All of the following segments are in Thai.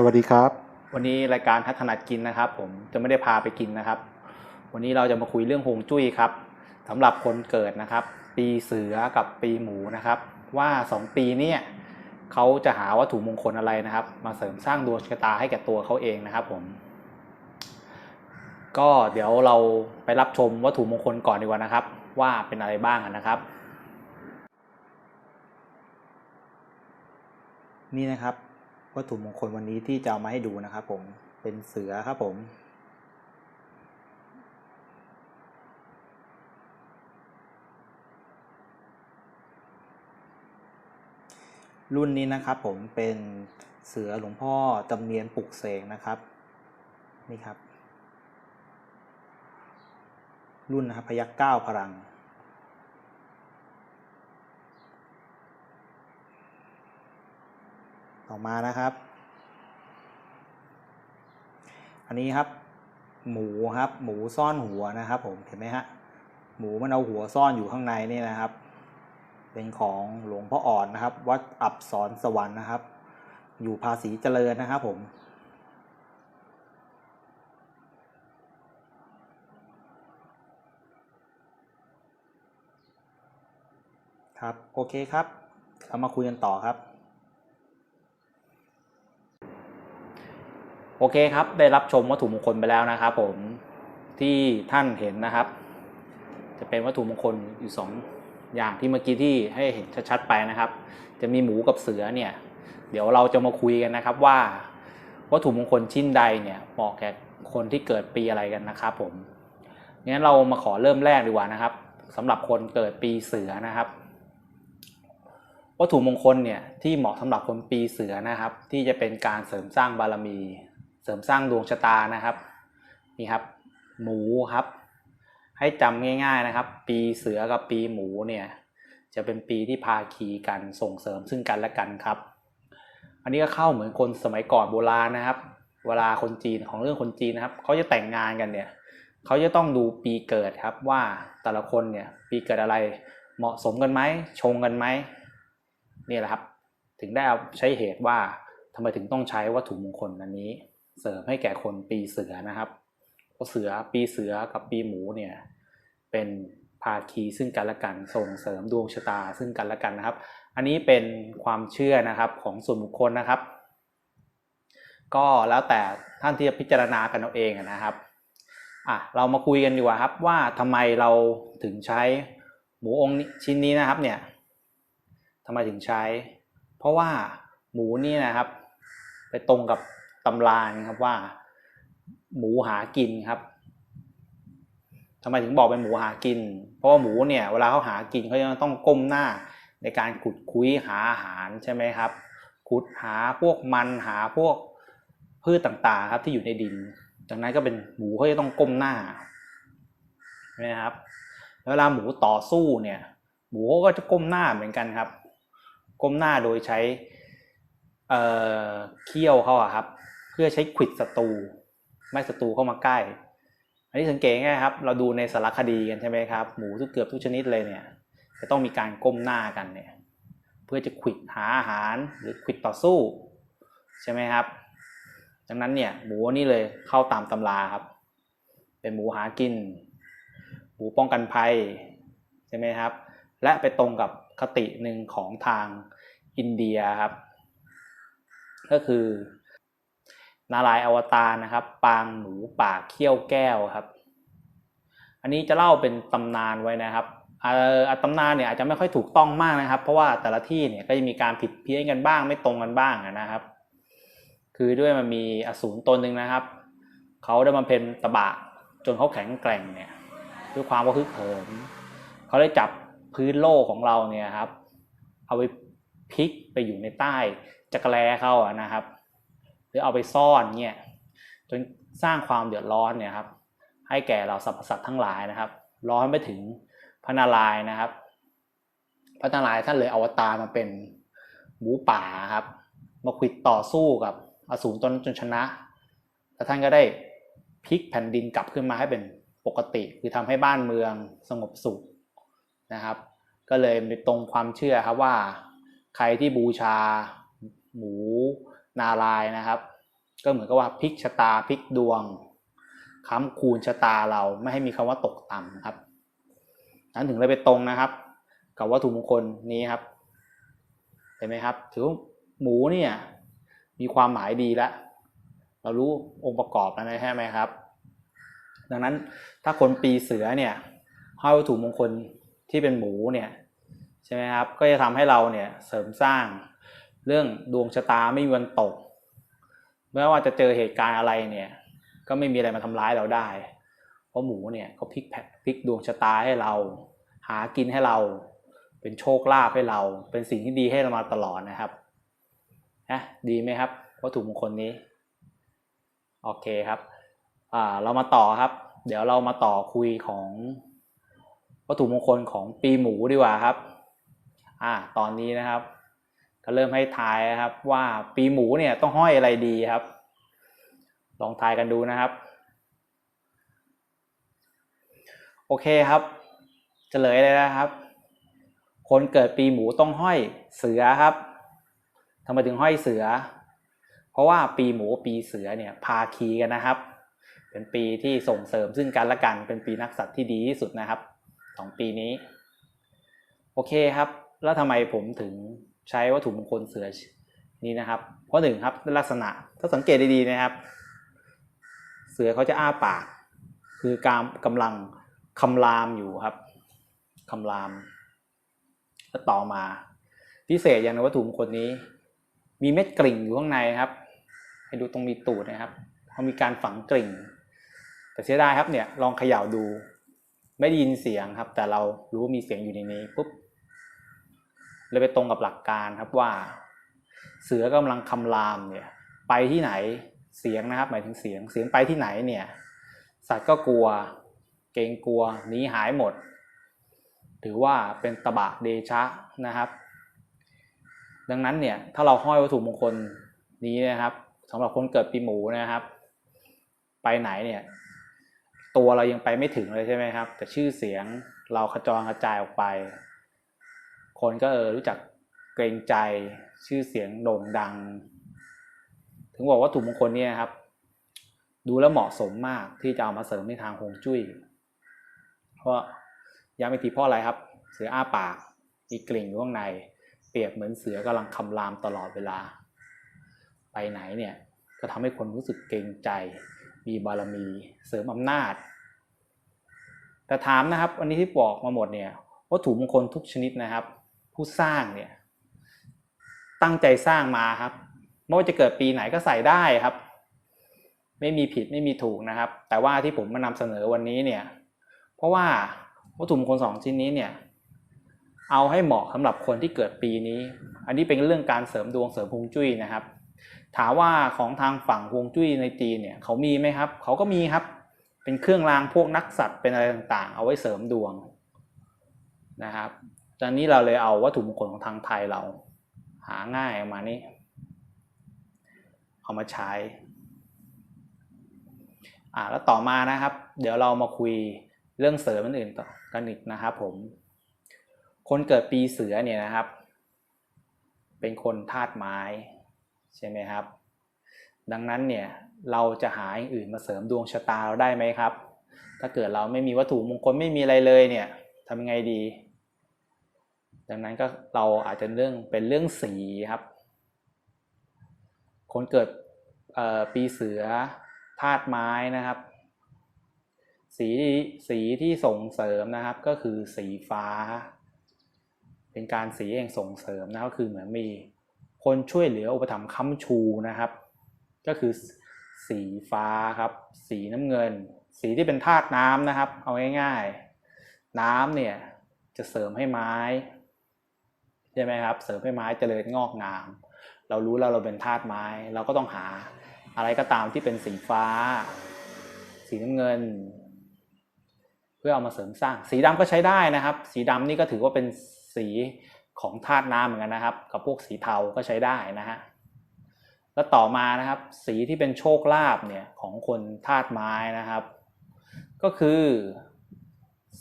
สวัสดีครับ วันนี้รายการทัศนัดกินนะครับ ผมจะไม่ได้พาไปกินนะครับ วันนี้เราจะมาคุยเรื่องฮวงจุ้ยครับสำหรับคนเกิดนะครับ ปีเสือกับปีหมูนะครับ ว่าสองปีเนี้เขาจะหาวัตถุมงคลอะไรนะครับ มาเสริมสร้างดวงชะตาให้แก่ตัวเขาเองนะครับ ผม ก็เดี๋ยวเราไปรับชมวัตถุมงคลก่อนดีกว่านะครับ ว่าเป็นอะไรบ้างนะครับ นี่นะครับ วัตถุมงคลวันนี้ที่จะเอามาให้ดูนะครับผมเป็นเสือครับผม รุ่นนี้นะครับผมเป็นเสือหลวงพ่อจำเนียนปลุกเสกนะครับนี่ครับ รุ่นนะครับพยักเก้าพลัง ต่อมานะครับ อันนี้ครับ หมูครับ หมูซ่อนหัวนะครับผมเห็นไหมฮะหมูมันเอาหัวซ่อนอยู่ข้างในนี่นะครับ เป็นของหลวงพ่ออ่อนนะครับ วัดอับสรสวรรค์นะครับ อยู่ภาษีเจริญนะครับผมครับ โอเคครับ เรามาคุยกันต่อครับ โอเคครับ ได้รับชมวัตถุมงคลไปแล้วนะครับผมที่ท่านเห็นนะครับ จะเป็นวัตถุมงคลอยู่สองอย่างที่เมื่อกี้ที่ให้เห็นชัดๆไปนะครับ จะมีหมูกับเสือเนี่ยเดี๋ยวเราจะมาคุยกันนะครับว่าวัตถุมงคลชิ้นใดเนี่ยเหมาะแก่คนที่เกิดปีอะไรกันนะครับผมงั้นเรามาขอเริ่มแรกดีกว่านะครับสำหรับคนเกิดปีเสือนะครับ วัตถุมงคลเนี่ยที่เหมาะสำหรับคนปีเสือนะครับ ที่จะเป็นการเสริมสร้างบารมี ริมสร้างดวงชะตานะครับนี่ครับ หมูครับ ให้จำง่ายๆนะครับ ปีเสือกับปีหมูเนี่ยจะเป็นปีที่พาคีกันส่งเสริมซึ่งกันและกันครับ อันนี้ก็เข้าเหมือนคนสมัยก่อนโบราณนะครับ เวลาคนจีนของเรื่องคนจีนนะครับเขาจะแต่งงานกันเนี่ยเขาจะต้องดูปีเกิดครับว่าแต่ละคนเนี่ยปีเกิดอะไรเหมาะสมกันไหมชงกันไหมนี่แหละครับ ถึงได้เอาใช้เหตุว่าทำไมถึงต้องใช้วัตถุมงคลอันนี้ เสริมให้แก่คนปีเสือนะครับเสือปีเสือกับปีหมูเนี่ยเป็นภาคีซึ่งกันและกันส่งเสริมดวงชะตาซึ่งกันและกันนะครับ อันนี้เป็นความเชื่อนะครับของส่วนบุคคลนะครับ ก็แล้วแต่ท่านที่จะพิจารณากันเอาเองนะครับอะเรามาคุยกันดีกว่าครับว่าทำไมเราถึงใช้หมูองค์นี้ชิ้นนี้นะครับเนี่ยทำไมถึงใช้ เพราะว่าหมูนี่นะครับ ไปตรงกับ ตำรานครับว่า หมูหากินครับทำไมถึงบอกเป็นหมูหากิน เพราะว่าหมูเนี่ยเวลาเขาหากินเขายังต้องก้มหน้าในการขุดคุ้ยหาอาหารใช่ไหมครับ ขุดหาพวกมันหาพวกพืชต่างๆครับที่อยู่ในดินดังนั้นก็เป็นหมูเขาจะต้องก้มหน้าใช่ไหมครับเวลาหมูต่อสู้เนี่ย หมูก็จะก้มหน้าเหมือนกันครับ ก้มหน้าโดยใช้เอ่อเขี้ยวเขาอะครับ พื่อใช้ขวิดศัตรูไม่ศัตรูเข้ามาใกล้ อันนี้สังเกตง่ายครับ เราดูในสารคดีกันใช่ไหมครับ หมูทุกเกือบทุกชนิดเลยเนี่ย จะต้องมีการก้มหน้ากันเนี่ย เพื่อจะขวิดหาอาหารหรือขวิดต่อสู้ ใช่ไหมครับ ดังนั้นเนี่ยหมูนี่เลยเข้าตามตำราครับ เป็นหมูหากิน หมูป้องกันภัยใช่ไหมครับ และไปตรงกับคติหนึ่งของทางอินเดียครับ ก็คือ นารายอวตารนะครับ ปางหมูป่าเขี้ยวแก้วครับ อันนี้จะเล่าเป็นตำนานไว้นะครับอะตำนานเนี่ยอาจจะไม่ค่อยถูกต้องมากนะครับ เพราะว่าแต่ละที่เนี่ยก็จะมีการผิดเพี้ยนกันบ้างไม่ตรงกันบ้างนะครับ คือด้วยมันมีอสูรตนหนึ่งนะครับเขาได้มาเป็นตะบะจนเขาแข็งแกร่งเนี่ยด้วยความว่าฮึกเหิมเขาได้จับพื้นโลกของเราเนี่ยครับ เอาไปพลิกไปอยู่ในใต้จักรแลเขาอะนะครับ หรือเอาไปซ่อนเนี่ยจนสร้างความเดือดร้อนเนี่ยครับให้แก่เราสรรพสัตว์ทั้งหลายนะครับ ร้อนไปถึงพระนารายณ์นะครับ พระนารายณ์ท่านเลยอวตารมาเป็นหมูป่าครับ มาขิดต่อสู้กับอสูรตนจนชนะ แล้วท่านก็ได้พลิกแผ่นดินกลับขึ้นมาให้เป็นปกติ คือทำให้บ้านเมืองสงบสุขนะครับ ก็เลยมีตรงความเชื่อครับว่า ใครที่บูชาหมู นารายนะครับ ก็เหมือนกับว่าพลิกชะตาพลิกดวงค้ำคูณชะตาเราไม่ให้มีคำว่าตกต่ำนะครับนั้นถึงเลยไปตรงนะครับ กับวัตถุมงคลนี้ครับเห็นไหมครับ ถือว่าหมูเนี่ยมีความหมายดีแล้วเรารู้องค์ประกอบแล้วใช่ไหมครับ ดังนั้นถ้าคนปีเสือเนี่ยห้อยวัตถุมงคลที่เป็นหมูเนี่ยใช่ไหมครับก็จะทำให้เราเนี่ยเสริมสร้าง เรื่องดวงชะตาไม่มีวันตก ไม่ว่าจะเจอเหตุการณ์อะไรเนี่ย ก็ไม่มีอะไรมาทำร้ายเราได้ เพราะหมูเนี่ยเขาพลิกแผพลิกดวงชะตาให้เรา หากินให้เรา เป็นโชคลาภให้เรา เป็นสิ่งที่ดีให้เรามาตลอดนะครับนะดีไหมครับวัตถุมงคลนี้ โอเคครับอ่าเรามาต่อครับ เดี๋ยวเรามาต่อคุยของวัตถุมงคลของปีหมูดีกว่าครับ อ่า ตอนนี้นะครับ เริ่มให้ทายนะครับ ว่าปีหมูเนี่ยต้องห้อยอะไรดีครับ ลองทายกันดูนะครับ โอเคครับจเฉลยเลยนะครับ คนเกิดปีหมูต้องห้อยเสือครับทำไมถึงห้อยเสือ เพราะว่าปีหมูปีเสือเนี่ยพาคีกันนะครับ เป็นปีที่ส่งเสริมซึ่งกันและกัน เป็นปีนักสัตว์ที่ดีที่สุดนะครับสองปีนี้ โอเคครับ แล้วทำไมผมถึง ใช้วัตถุมงคลเสือนี้นะครับเพราะหนึ่งครับลักษณะถ้าสังเกตดีๆนะครับ เสือเขาจะอ้าปาก คือการกำลังคำรามอยู่ครับคำรามแล้วต่อมา พิเศษอย่างในวัตถุมงคลนี้ มีเม็ดกริ่งอยู่ข้างในครับ ให้ดูตรงมีตูดนะครับเขามีการฝังกริ่ง แต่เสียดายครับเนี่ยลองเขย่าดู ไม่ได้ยินเสียงครับ แต่เรารู้ว่ามีเสียงอยู่ในนี้ปุ๊บ เลยไปตรงกับหลักการครับว่า เสือกำลังคำรามเนี่ยไปที่ไหนเสียงนะครับ หมายถึงเสียงเสียงไปที่ไหนเนี่ย สัตว์ก็กลัว เกรงกลัวหนีหายหมด ถือว่าเป็นตบะเดชะนะครับ ดังนั้นเนี่ยถ้าเราห้อยวัตถุมงคลนี้นะครับสำหรับคนเกิดปีหมูนะครับ ไปไหนเนี่ยตัวเรายังไปไม่ถึงเลยใช่ไหมครับ แต่ชื่อเสียงเราขจรกระจายออกไป คนก็รู้จักเกรงใจชื่อเสียงโด่งดัง ถึงบอกว่าถุมงคลเนี่ยครับ ดูแล้วเหมาะสมมากที่จะเอามาเสริมในทางฮวงจุ้ย เพราะย้ำอีกทีเพราะอะไรครับ เสืออ้าปากมีกลิ่งอยู่ข้างใน เปรียบเหมือนเสือกำลังคำรามตลอดเวลา ไปไหนเนี่ยก็ทำให้คนรู้สึกเกรงใจ มีบารมีเสริมอำนาจ แต่ถามนะครับวันนี้ที่บอกมาหมดเนี่ยวัตถุมงคลทุกชนิดนะครับ ผู้สร้างเนี่ยตั้งใจสร้างมาครับไม่ว่าจะเกิดปีไหนก็ใส่ได้ครับ ไม่มีผิดไม่มีถูกนะครับ แต่ว่าที่ผมมานำเสนอวันนี้เนี่ย เพราะว่าวัตถุมงคลสองชิ้นนี้เนี่ยเอาให้เหมาะสำหรับคนที่เกิดปีนี้ อันนี้เป็นเรื่องการเสริมดวงเสริมฮวงจุ้ยนะครับ ถามว่าของทางฝั่งฮวงจุ้ยในจีนเนี่ยเขามีไหมครับ เขาก็มีครับ เป็นเครื่องรางพวกนักสัตว์เป็นอะไรต่างๆ เอาไว้เสริมดวงนะครับ ตอนนี้เราเลยเอาวัตถุมงคลของทางไทยเรา หาง่ายออกมานี่เอามาใช้อ่าแล้วต่อมานะครับ เดี๋ยวเรามาคุยเรื่องเสริมอื่นๆต่อกันอีกนะครับผม คนเกิดปีเสือเนี่ยนะครับ เป็นคนธาตุไม้ใช่ไหมครับ ดังนั้นเนี่ยเราจะหาอย่างอื่นมาเสริมดวงชะตาเราได้ไหมครับ ถ้าเกิดเราไม่มีวัตถุมงคลไม่มีอะไรเลยเนี่ยทำยังไงดี ดังนั้นก็เราอาจจะเรื่องเป็นเรื่องสีครับ คนเกิดปีเสือธาตุไม้นะครับ สีสีที่ส่งเสริมนะครับก็คือสีฟ้า เป็นการสีแห่งส่งเสริมนะก็คือเหมือนมีคนช่วยเหลืออุปถัมภ์ค้ำชูนะครับ ก็คือสีฟ้าครับ สีน้ำเงิน สีที่เป็นธาตุน้ำนะครับ เอาง่ายๆ น้ำเนี่ยจะเสริมให้ไม้ ช่ไหมครับ เสริมให้ไม้เจริญงอกงาม เรารู้แล้วเราเป็นธาตุไม้ เราก็ต้องหาอะไรก็ตามที่เป็นสีฟ้า สีน้ำเงิน เพื่อเอามาเสริมสร้าง สีดำก็ใช้ได้นะครับ สีดำนี่ก็ถือว่าเป็นสีของธาตุน้ำเหมือนกันนะครับ กับพวกสีเทาก็ใช้ได้นะฮะแล้วต่อมานะครับ สีที่เป็นโชคลาภเนี่ยของคนธาตุไม้นะครับ ก็คือ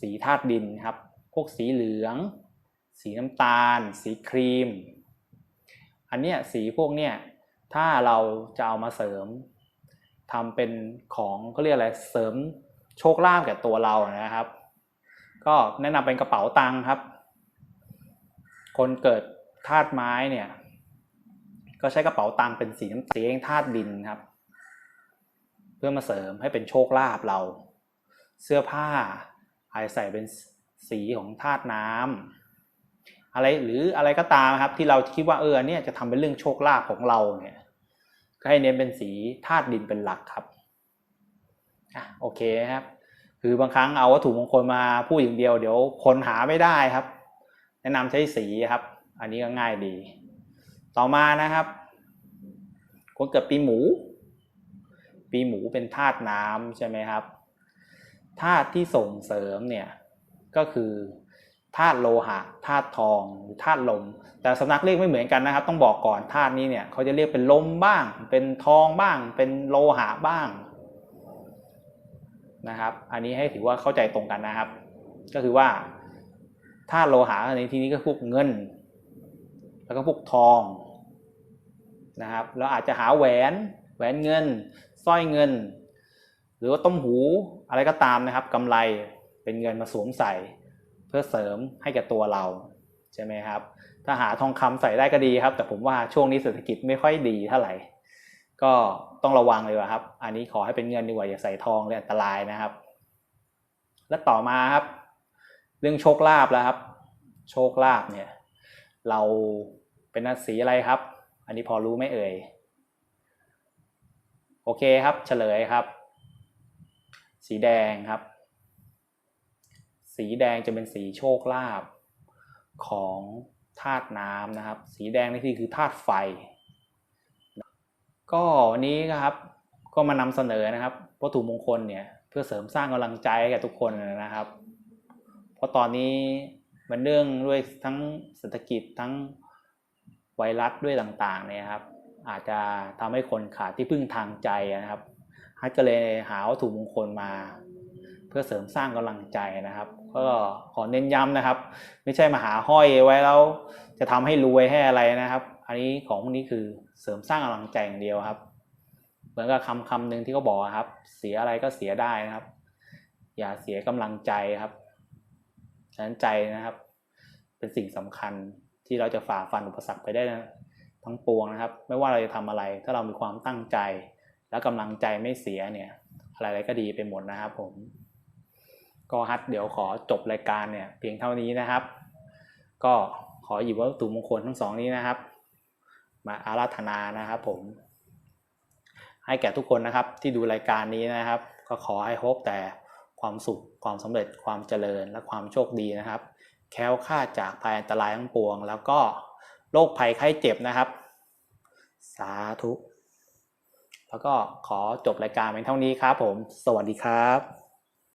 สีธาตุดินครับ พวกสีเหลือง สีน้ำตาล สีครีม อันเนี้ยสีพวกเนี้ยถ้าเราจะเอามาเสริมทำเป็นของเขาเรียกอะไรเสริมโชคลาภแก่ตัวเรานะครับ ก็แนะนำเป็นกระเป๋าตังค์ครับ คนเกิดธาตุไม้เนี่ยก็ใช้กระเป๋าตังค์เป็นสีน้ำสีธาตุดินครับ เพื่อมาเสริมให้เป็นโชคลาภเรา เสื้อผ้าอาจจะใส่เป็นสีของธาตุน้ำ อะไรหรืออะไรก็ตามครับที่เราคิดว่าเออเนี่ยจะทำเป็นเรื่องโชคลาภของเราเนี่ยก็ให้เน้นเป็นสีธาตุดินเป็นหลักครับอะโอเคครับ คือบางครั้งเอาวัตถุมงคลมาพูดอย่างเดียวเดี๋ยวคนหาไม่ได้ครับ แนะนำใช้สีครับ อันนี้ก็ง่ายดี ต่อมานะครับ คนเกิดปีหมู ปีหมูเป็นธาตุน้ำใช่ไหมครับธาตุที่ส่งเสริมเนี่ยก็คือ ธาตุโลหะธาตุทองหรือธาตุลม แต่สำนักเรียกไม่เหมือนกันนะครับ ต้องบอกก่อนธาตุนี้เนี่ยเขาจะเรียกเป็นลมบ้าง เป็นทองบ้าง เป็นโลหะบ้างนะครับ อันนี้ให้ถือว่าเข้าใจตรงกันนะครับ ก็คือว่าธาตุโลหะในที่นี้ก็พวกเงิน แล้วก็พวกทองนะครับเราอาจจะหาแหวนแหวนเงินสร้อยเงิน หรือว่าต้มหูอะไรก็ตามนะครับกำไรเป็นเงินมาสวมใส่ เพื่อเสริมให้แก่ตัวเราใช่ไหมครับ ถ้าหาทองคำใส่ได้ก็ดีครับ แต่ผมว่าช่วงนี้เศรษฐกิจไม่ค่อยดีเท่าไหร่ ก็ต้องระวังเลยว่าครับ อันนี้ขอให้เป็นเงินดีกว่าอย่าใส่ทองเลยอันตรายนะครับ และต่อมาครับ เรื่องโชคลาภแล้วครับ โชคลาภเนี่ย เราเป็นราศีอะไรครับ อันนี้พอรู้ไหมเอ่ยโอเคครับเฉลยครับ สีแดงครับ สีแดงจะเป็นสีโชคลาภของธาตุน้ำนะครับ สีแดงนี่ที่คือธาตุไฟ ก็วันนี้นะครับก็มานำเสนอนะครับวัตถุมงคลเนี่ยเพื่อเสริมสร้างกำลังใจให้กับทุกคนนะครับ เพราะตอนนี้มันเรื่องด้วยทั้งเศรษฐกิจทั้งไวรัสด้วยต่างๆเนี่ยครับ อาจจะทำให้คนขาดที่พึ่งทางใจนะครับฮัทก็เลยหาวัตถุมงคลมา เพื่อเสริมสร้างกำลังใจนะครับ ก็ขอเน้นย้ำนะครับ ไม่ใช่มาหาห้อยไว้แล้ว จะทำให้รวยให้อะไรนะครับ อันนี้ของพวกนี้คือเสริมสร้างกำลังใจอย่างเดียวครับ เหมือนกับคำคำหนึ่งที่เขาบอกครับ เสียอะไรก็เสียได้นะครับ อย่าเสียกำลังใจครับฉะนั้นใจนะครับ เป็นสิ่งสำคัญที่เราจะฝ่าฟันอุปสรรคไปได้นะทั้งปวงนะครับ ไม่ว่าเราจะทำอะไร ถ้าเรามีความตั้งใจ และกำลังใจไม่เสียเนี่ยอะไรๆก็ดีไปหมดนะครับผม ก็ฮัทเดี๋ยวขอจบรายการเนี่ยเพียงเท่านี้นะครับ ก็ขอหยิบวัตถุมงคลทั้งสองนี้นะครับ มาอาราธนานะครับผม ให้แก่ทุกคนนะครับที่ดูรายการนี้นะครับ ก็ขอให้พบแต่ความสุขความสำเร็จความเจริญและความโชคดีนะครับ แคล้วคลาดจากภัยอันตรายทั้งปวง แล้วก็โรคภัยไข้เจ็บนะครับ สาธุ แล้วก็ขอจบรายการเพียงเท่านี้ครับผม สวัสดีครับ